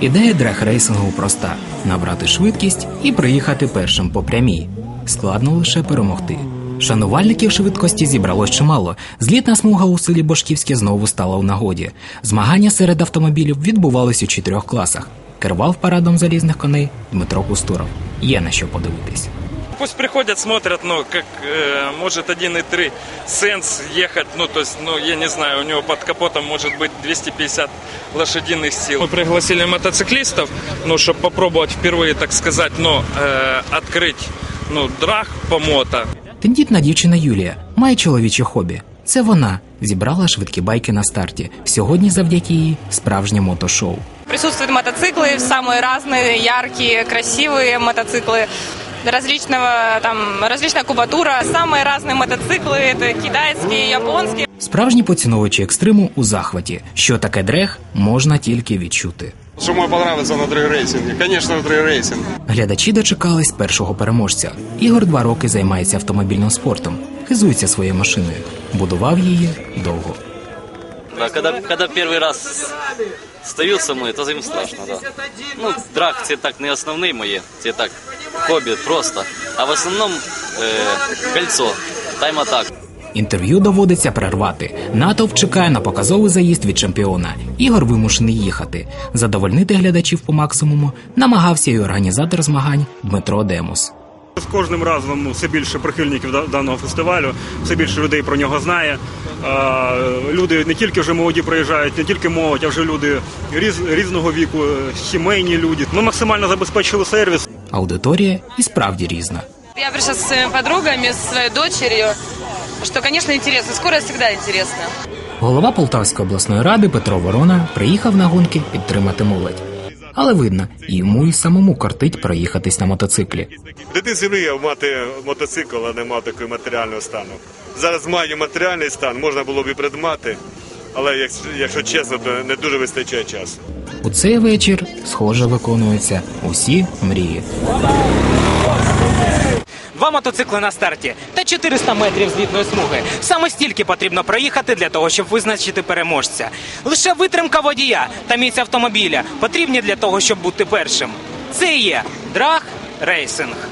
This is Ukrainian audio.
Ідея драг-рейсингу проста: набрати швидкість і приїхати першим по прямій. Складно лише перемогти. Шанувальників швидкості зібралось чимало. Злітна смуга у селі Бошківське знову стала у нагоді. Змагання серед автомобілів відбувались у чотирьох класах. Керував парадом залізних коней Дмитро Кустуров. Є на що подивитись Пусть приходят, смотрят, ну, как э, может 1.3 сенс ехать, ну, то есть, ну, я не знаю, у него под капотом может быть 250 лошадиных сил. Мы пригласили мотоциклистов, ну, чтобы попробовать впервые, так сказать, ну, э, открыть, ну, драг по мото. Тендітна дівчина Юлія має чоловіче хобі. Це вона зібрала швидкі байки на старті. Сьогодні завдяки їй справжнє мотошоу. Присутствуют мотоциклы, самые разные, яркие, красивые мотоциклы различного там различная кубатура, самые разные мотоциклы, это китайские, японские. Справжні поціновувачі екстриму у захваті. Що таке дрег, можна тільки відчути. Что мне понравится на дрэг-рейсинге? Конечно, дрэг-рейсинг. Глядачі дочекались першого переможця. Ігор два роки займається автомобільним спортом, хизується своєю машиною, будував її довго. Да, когда, когда первый раз стою со мной, то им страшно, да. Ну, драк це так не основний моє, це так хобі просто. А в основному е, кольцо, тайм-атак. Інтерв'ю доводиться перервати. Натовп чекає на показовий заїзд від чемпіона. Ігор вимушений їхати. Задовольнити глядачів по максимуму намагався і організатор змагань Дмитро Демос. З кожним разом ну, все більше прихильників даного фестивалю, все більше людей про нього знає. А, люди не тільки вже молоді приїжджають, не тільки молодь, а вже люди різ, різного віку, е, сімейні люди. Ми максимально забезпечили сервіс. Аудиторія і справді різна. Я пришла со своими подругами, с своей дочерью, что, конечно, интересно. Скорость всегда интересна. Голова Полтавської обласної ради Петро Ворона приїхав на гонки підтримати молодь. Але видно, йому і самому кортить проїхатись на мотоциклі. В дитинстві мріяв мати мотоцикл, а не мав такого матеріального стану. Зараз маю матеріальний стан, можна було б і придбати, але якщо, якщо чесно, то не дуже вистачає часу. У цей вечір, схоже, виконуються усі мрії. Два мотоцикли на старті та 400 метрів злітної смуги. Саме стільки потрібно проїхати для того, щоб визначити переможця. Лише витримка водія та місць автомобіля потрібні для того, щоб бути першим. Це і є драг рейсинг.